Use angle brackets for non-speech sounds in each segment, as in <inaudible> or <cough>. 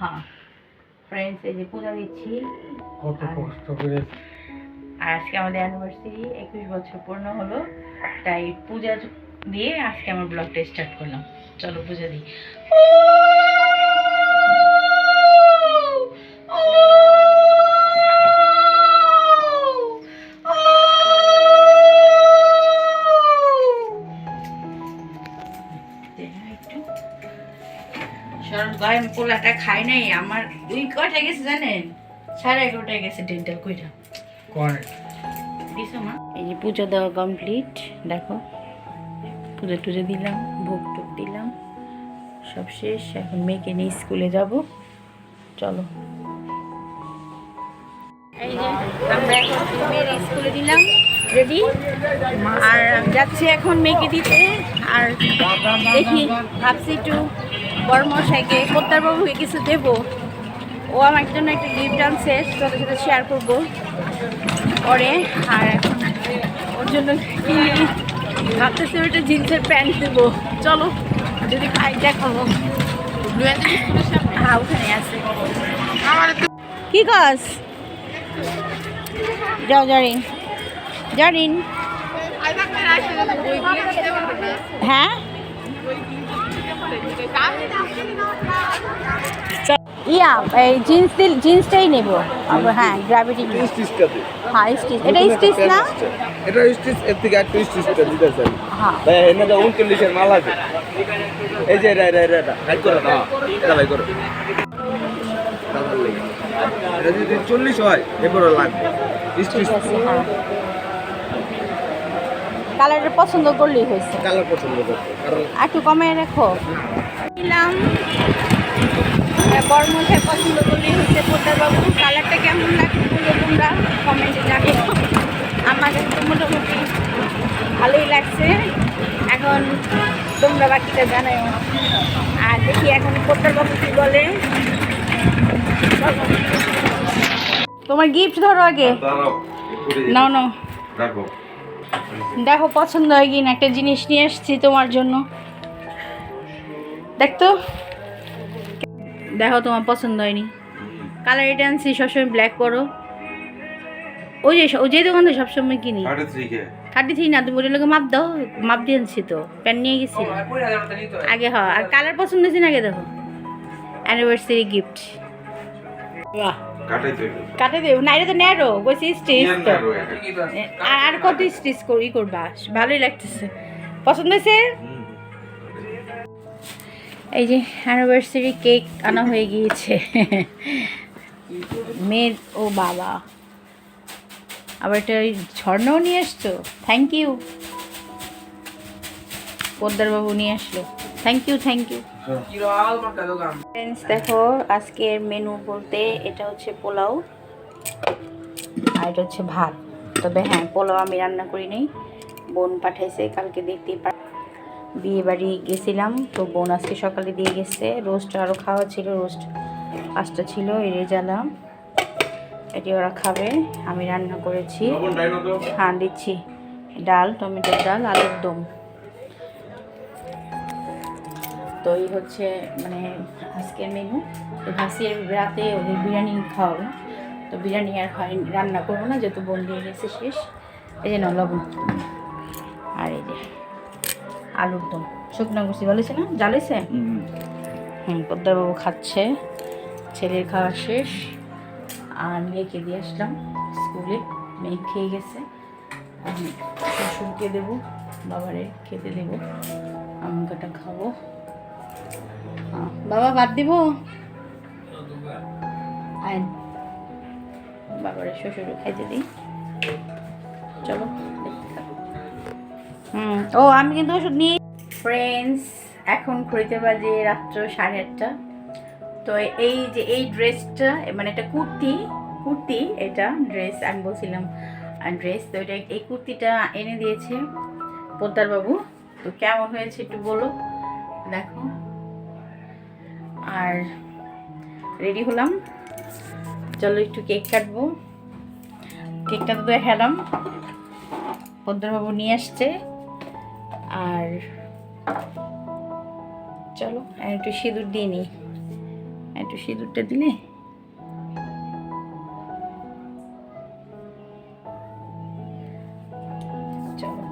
হ্যাঁ। ফ্রেন্ডস এই যে পূজা দিচ্ছি। কত আর- কষ্ট করে আর আজকে আমাদের অ্যানিভার্সারি একুশ বছর পূর্ণ হলো। তাই পূজা দিয়ে আজকে আমার ব্লগটা স্টার্ট করলাম। চলো পূজা দিই। পোলাটা খাই নাই আমার দুই কটা গেছে জানেন? সাড়ে এগারোটায় গেছে ডেন্টাল কইটা করে দিছো মা? এই যে পুজো দেওয়া কমপ্লিট দেখো। পুজো টুজো দিলাম ভোগ টুক দিলাম সব শেষ। এখন মেয়েকে নিয়ে স্কুলে যাব। চলো। এই যে আমরা এখন মেয়ের স্কুলে দিলাম রেডি আর আমি যাচ্ছি এখন মেয়েকে দিতে। আর দেখি ভাবছি একটু বড়মশাইকে বাবুকে কিছু দেবো। ও আমার জন্য একটা গিফট আনছে তোদের সাথে শেয়ার করব। পরে আর এখন ওর জন্য ভাবতেছি ওটা জিন্সের প্যান্ট দেবো। চলো যদি খাই দেখাবো। হ্যাঁ ওখানে আছে। কি কাজ? যাও জারিন। জারিন। হ্যাঁ? ইয়া এই জিন্স দিল জিন্সটাই নেব। হ্যাঁ গ্র্যাভিটি স্টিচটাতে হ্যাঁ স্টিচ এটা স্টিচ না? এটা স্টিচ এর থেকে একটু স্টিচটা দিতে চাই। হ্যাঁ। ভাই এনে যা উনচল্লিশের মাল আছে। এই যে এটা এটা এটা হাই করো না। এটা ভাই করো। এটা যদি চল্লিশ হয় এরপরে লাগবে। স্টিচ কালারটা পছন্দ করলেই হয়েছে। কালার পছন্দ করতে কারণ আর একটু কমে রাখো। নিলাম। বর্মশাই পছন্দ করলেই হচ্ছে বাবু কালারটা কেমন তোমরা? কমেন্টে আমার কাছে মোটামুটি ভালোই লাগছে। এখন তোমরা বাকিটা জানাই আর দেখি এখন বাবু কি বলে। তোমার গিফট ধরো আগে। নাও নাও। রাখো দেখো পছন্দ হয় কিনা একটা জিনিস নিয়ে এসেছি তোমার জন্য। দেখতো? দেখো তোমার পছন্দ হয়নি। কালার এটা আনছি সবসময় ব্ল্যাক করো ওই যে ওই যে দোকান থেকে সবসময় কিনি। থার্টি থ্রি না তুমি ওটার লোকে মাপ দাও মাপ দিয়ে আনছি তো। প্যান্ট নিয়ে গেছি। আগে হ আর কালার পছন্দ হয়েছে না আগে দেখো। অ্যানিভার্সারি গিফট কাটে দেব। না এটা তো ন্যারো বলছি স্টিচ তো। আর আর কত স্টিচ করি করবা? ভালোই লাগতেছে। পছন্দ হয়েছে? এই যে অ্যানিভার্সারি কেক আনা হয়ে গিয়েছে। <laughs> মেয়ের ও বাবা। আবার এটা ওই ঝর্ণাও নিয়ে এসছো থ্যাংক ইউ পোদ্দারবাবু নিয়ে আসলো। Thank you thank you friends দেখো আজকের মেনু বলতে এটা হচ্ছে পোলাও আর এটা হচ্ছে ভাত। তবে হ্যাঁ পোলাও আমি রান্না করি নাই বোন পাঠাইছে কালকে দেখতেই পা বিয়ে বাড়ি গেছিলাম তো বোন আজকে সকালে দিয়ে গেছে। রোস্ট আরও খাওয়া ছিল রোস্ট পাঁচটা ছিল এড়ে জ্বালাম এটি ওরা খাবে আমি রান্না করেছি। হ্যাঁ দিচ্ছি। ডাল টমেটোর ডাল আলুর দম। তো এই হচ্ছে মানে আজকের মেনু তো এর রাতে ওদের বিরিয়ানি খাওয়াবো। তো বিরিয়ানি আর হয় রান্না করব না যেহেতু বোন দিয়ে গেছে শেষ। এই যে লবণ। আর এই যে আলুর দম। শুকনো গুছি বলেছে না? জ্বালেছে হুম পদ্মারবাবু খাচ্ছে। ছেলের খাওয়া শেষ। আর মেয়েকে দিয়ে আসলাম স্কুলে। মেয়ে খেয়ে গেছে। শ্বশুরকে দেবো বাবারে খেতে দেবো। বাবা বাদ দিব? আয়। বাবারে শ্বশুর খাইতে দিই। চলো। হুম, ও, আমি কিন্তু ওষুধ নিয়ে ফ্রেন্ডস এখন ঘড়িতে বাজে রাত্র সাড়ে আটটা। তো এই যে এই ড্রেসটা মানে এটা কুর্তি কুর্তি এটা ড্রেস, আমি বলছিলাম ড্রেস, তো এটা এই কুর্তিটা এনে দিয়েছে পোদ্দার বাবু তো কেমন হয়েছে একটু বলো। দেখো। আর রেডি হলাম। চলো একটু কেক কাটবো। কেকটা তো দেখালাম পদ্মারবাবু নিয়ে আসছে। আর চলো একটু সিঁদুর দিয়ে নিই। একটু সিঁদুরটা দিলে? চলো,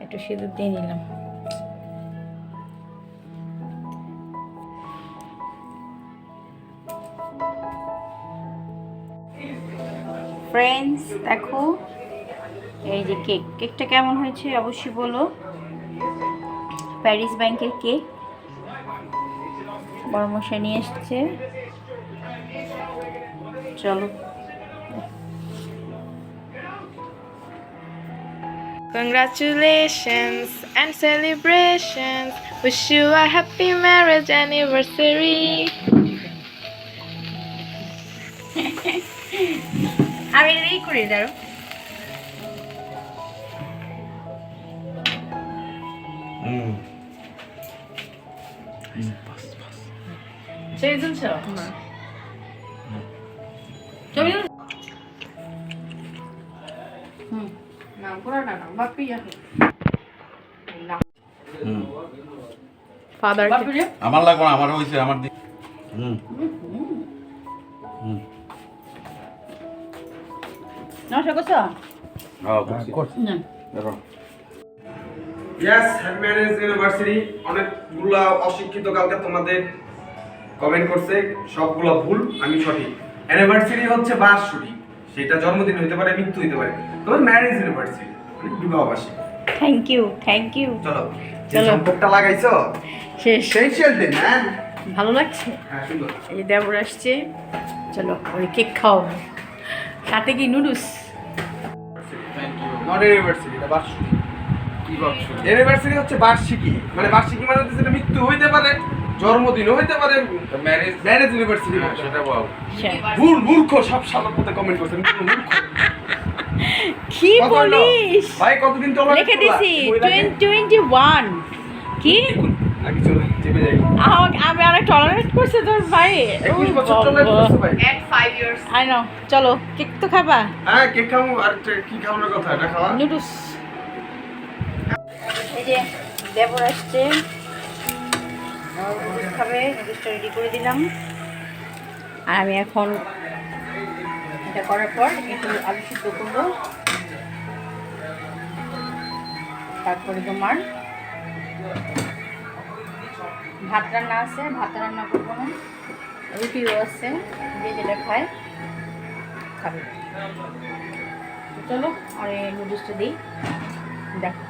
একটু সিঁদুর দিয়ে নিলাম। ফ্রেন্ডস দেখো এই যে কেক কেকটা কেমন হয়েছে অবশ্যই বলো প্যারিস ব্যাংকের কেক বড় মশাই নিয়ে এসছে চলো Congratulations and celebrations. Wish you a happy marriage anniversary. বাপি রে। আমার লাগবে আমার হয়েছে আমার হুম। হুম। নশো কত হ্যাঁ বুঝছি। না দেখো ইয়েস হ্যাপি ম্যারেজ ইউনিভার্সিটি অনেকগুলা অশিক্ষিত কালকে তোমাদের কমেন্ট করছে সবগুলা ভুল আমি সঠিক। অ্যানিভার্সারি হচ্ছে বার্ষিকী সেটা জন্মদিন হতে পারে মৃত্যু হতে পারে। তোমার ম্যারেজ ইউনিভার্সিটি মানে বিবাহবার্ষিকী। থ্যাংক ইউ থ্যাংক ইউ চলো যে চলো। সম্পর্কটা লাগাইছো শেষ। সেই শেল দিন হ্যাঁ? ভালো লাগছে? হ্যাঁ সুন্দর। এই দেবর আসছে। চলো ওই কেক খাওয়াবো। সাথে কি নুডলস? বার্ষিকী। কি হচ্ছে বার্ষিকী। মানে বার্ষিকী মানে হচ্ছে সেটা মৃত্যু হইতে পারে জন্মদিনও হইতে পারে ম্যারেজ ম্যারেজ ইউনিভার্সিটি সেটা বল ভুল মূর্খ সব সালের মধ্যে কমেন্ট করছেন মূর্খ কি বলিস? ভাই কতদিন লিখে দিছি কি? আগে আমি অনেক টলারেট করছে তোর ভাই। আই নো চলো কেক তো খাবা? হ্যাঁ কেক খাব আর কি খাওয়ানোর কথা এটা খাওয়া? নুডলস এই যে দেবর আসছে। খাবে নুডলসটা রেডি করে দিলাম। আর আমি এখন এটা করার পর একটু আলু সিদ্ধ করব। তারপরে তোমার ভাত রান্না আছে, ভাত রান্না করব না। রুটিও আছে, যে যেটা খায়, খাবে। চলো আর এই নুডলসটা দিই। দেখো।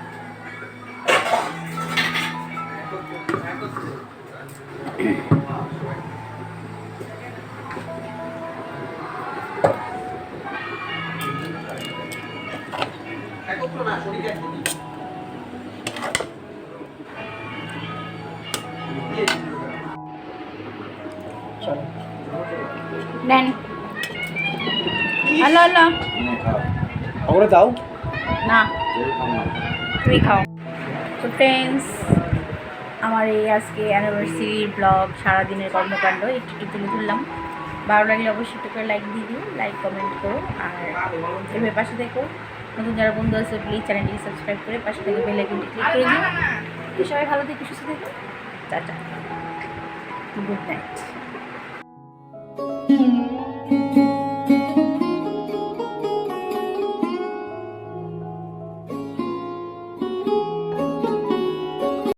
চলো নেন হ্যালো হ্যালো। আমরা যাও না তুমি খাও। তো ফ্রেন্ডস আমার এই আজকে অ্যানিভার্সারি ব্লগ সারাদিনের কর্মকাণ্ড একটু একটু তুলে ধরলাম। ভালো লাগলে অবশ্যই একটু করে লাইক দিয়ে দিও লাইক কমেন্ট করো আর এভাবে পাশে দেখো নতুন যারা বন্ধু আছে প্লিজ চ্যানেলটিকে সাবস্ক্রাইব করে পাশে থেকে বেল আইকনটি ক্লিক করে দিও। সবাই ভালো থেকে সুস্থ থেকো। Tata. Good night mm -hmm.